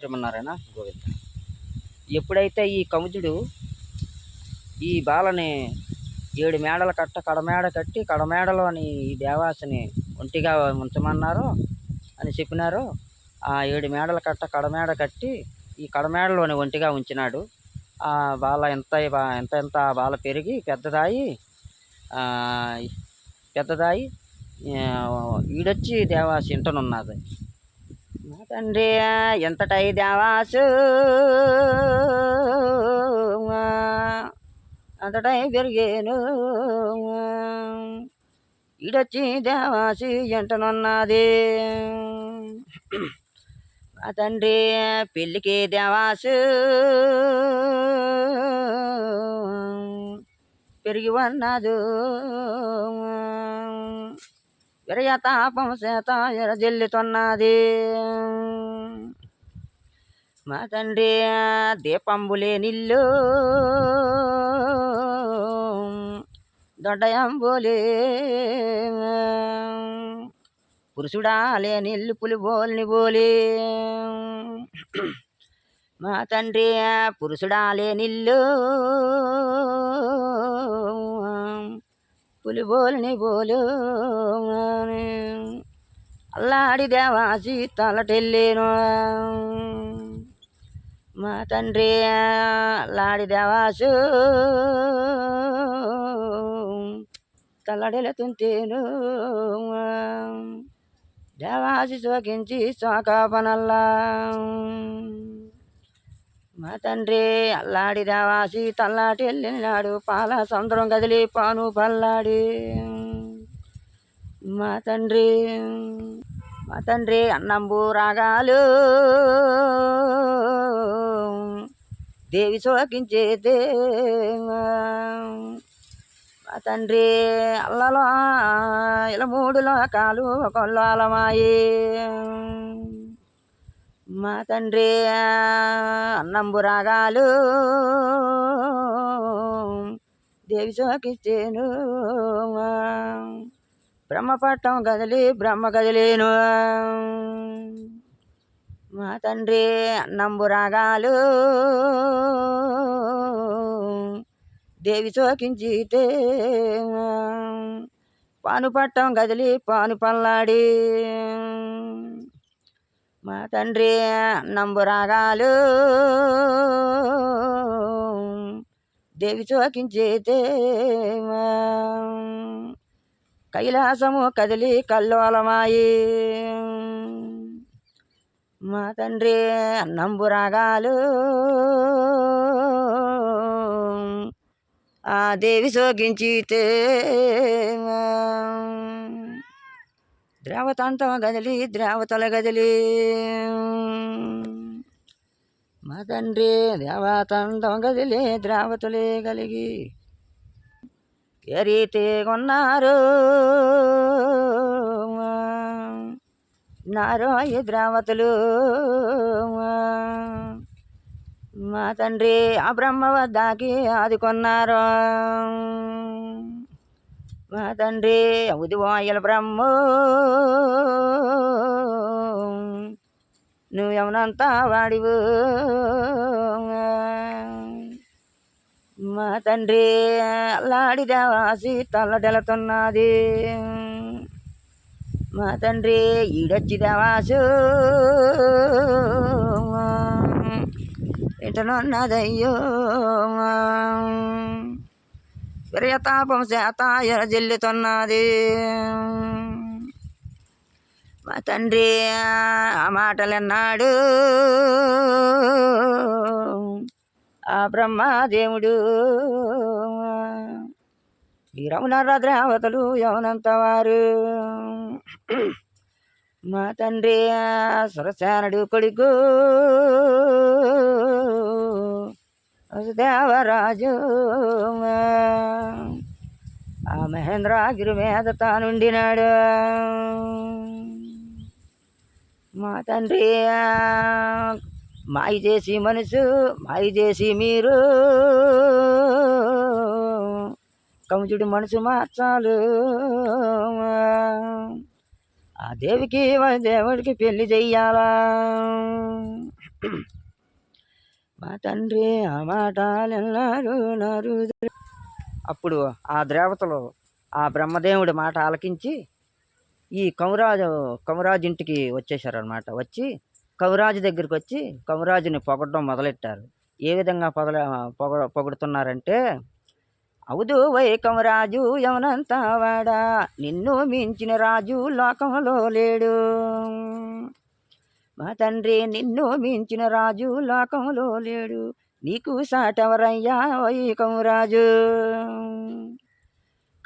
శ్రీమన్నారాయణ గోవింద. ఎప్పుడైతే ఈ కముజుడు ఈ బాలని ఏడు మేడలు కట్ట కడమేడ కట్టి కడమేడలోని ఈ దేవాసుని ఒంటిగా ఉంచమన్నారో అని చెప్పినారో ఆ ఏడు మేడల కట్ట కడమేడ కట్టి ఈ కడమేడలోని ఒంటిగా ఉంచినాడు. ఆ బాల ఎంత ఎంత ఎంత ఆ బాల పెరిగి పెద్దదాయి పెద్దదాయి ఈడొచ్చి దేవాసి ఇంటనున్నది తండ్రి ఎంతటై దేవాసు? అంతటై పెరిగేను. ఈడొచ్చి దేవాసి ఎంటనున్నది? మా తండ్రి పెళ్ళికి దేవాసు? పెరిగి ఉన్నదు? విరయ తాపం చేత ఎరజల్లుతున్నది మా తండ్రి దీపంబులే నిల్లు. దొడ్డయంబులే. పురుషుడాలే లేనిల్లు పులి బోల్ని బోలే. మా తండ్రి పురుషుడాలే నిల్లు. పులి బోల్ని బోలు. అల్లాడి దేవాసి తలటెల్లేను. మా తండ్రి లాడి దేవాసు తల్లడెలుతుంటేను దేవాసి శోకించి శోకాపనల్లా. మా తండ్రి అల్లాడి దేవాసి తల్లాటి వెళ్ళినాడు పాల సముద్రం కదిలి పాను పల్లాడి. మా తండ్రి మా తండ్రి అన్నంబు రాగాలు దేవి సోకించేదే మా తండ్రి అల్లలో ఇలా మూడు లోకాలు కొల్లాలమాయి మా తండ్రి అన్నంబు రాగాలు దేవి సోకిచ్చేను బ్రహ్మపట్టం గదిలి బ్రహ్మ గదిలేను మా తండ్రి అన్నంబు రాగాలు దేవి చోకించితే పాను పట్టం గదిలి పాను పల్లాడి. మా తండ్రి అన్నంబు రాగాలు దేవి చోకించితే కైలాసము కదిలి కల్లోలమాయి. మా తండ్రి అన్నంబు రాగాలు ఆ దేవి సోకించితే ద్రావతాంతం గదిలి ద్రావతల గదిలి మా తండ్రి దేవతాంతం గదిలి ద్రావతులే కలిగి. ఏ రీతి కొన్నారు. నారో ద్రావతులు. మా తండ్రి ఆ బ్రహ్మ వద్దకి ఆదుకున్నారు. మా తండ్రి ఉదివాయల బ్రహ్మ. నువ్వెవనంతా వాడివు. మా తండ్రి అల్లాడిదేవాసి తల్లడెలతున్నది మా తండ్రి ఈడొచ్చి దేవాసు ఇంటనున్నదయ్యో విరయతాపం చేత ఎరజిల్లుతున్నది మా తండ్రి ఆ మాటలన్నాడు. ఆ బ్రహ్మదేవుడు. ఈ రమణ ద్రావతలు యవనంత వారు మా తండ్రి సురసేనుడు కొడుకు. దేవరాజు ఆ మహేంద్రగిరి మీద తానుండినాడు. మా తండ్రి మాయ చేసి మనసు మాయ చేసి మీరు. కముచుడి మనసు మార్చాలు. ఆ దేవికి దేవుడికి పెళ్ళి చెయ్యాలా? మా తండ్రి ఆ మాటలెన్నారు నారు. అప్పుడు ఆ దేవతలు ఆ బ్రహ్మదేవుడి మాట ఆలకించి ఈ కౌరాజు కౌరాజు ఇంటికి వచ్చేసారనమాట వచ్చి కవిరాజు దగ్గరికి వచ్చి కవిరాజుని పొగడడం మొదలెట్టారు. ఏ విధంగా పొగల పొగ పొగుడుతున్నారంటే అవుదు వైకం రాజు ఎవనంతా వాడా. నిన్ను మించిన రాజు లోకంలో లేడు. మా తండ్రి నిన్ను మించిన రాజు లోకంలో లేడు. నీకు వైకం రాజు.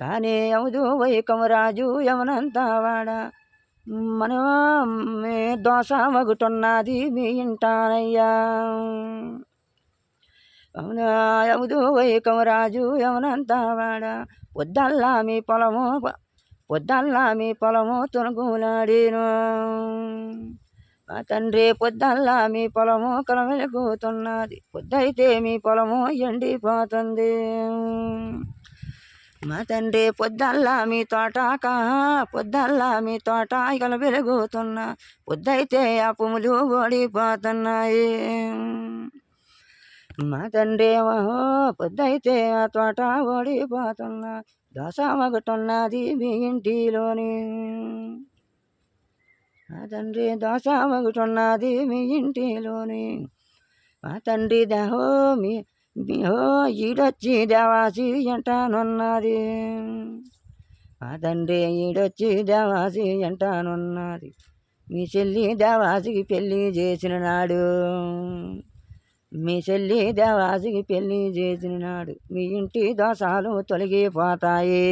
కానీ అవుదు వైకం రాజు వాడా. మన మీ దోశ మగుటున్నది మీ ఇంటానయ్యా. అవునా? అవుదు వైకమరాజు యవనంతా వాడ? పొద్దల్లా మీ పొలము పొద్దల్లా మీ పొలము తునుగులాడేను మా తండ్రి పొద్దల్లా మీ పొలము కలమెలుగుతున్నది పొద్దైతే మీ పొలము ఎండిపోతుంది. మా తండ్రి పొద్దల్లా మీ తోట పొద్దల్లా మీ తోట ఇకల వెలుగుతున్నా పొద్దైతే ఆ పుములు ఓడిపోతున్నాయి. మా తండ్రి ఏమో పొద్దైతే ఆ తోట ఓడిపోతున్నా దోస మగటున్నది మీ ఇంటిలోని. మా తండ్రి దోసామ ఒకటి ఉన్నది మీ ఇంటిలోని. మా తండ్రి దేహో మీ మీహో ఈడొచ్చి దేవాసి ఎంటానున్నది. మా తండ్రి ఈడొచ్చి దేవాసి ఎంటానున్నది. మీ చెల్లి దేవాసికి పెళ్ళి చేసిన నాడు మీ చెల్లి దేవాసికి పెళ్ళి చేసిన నాడు మీ ఇంటి దోషాలు తొలగిపోతాయి.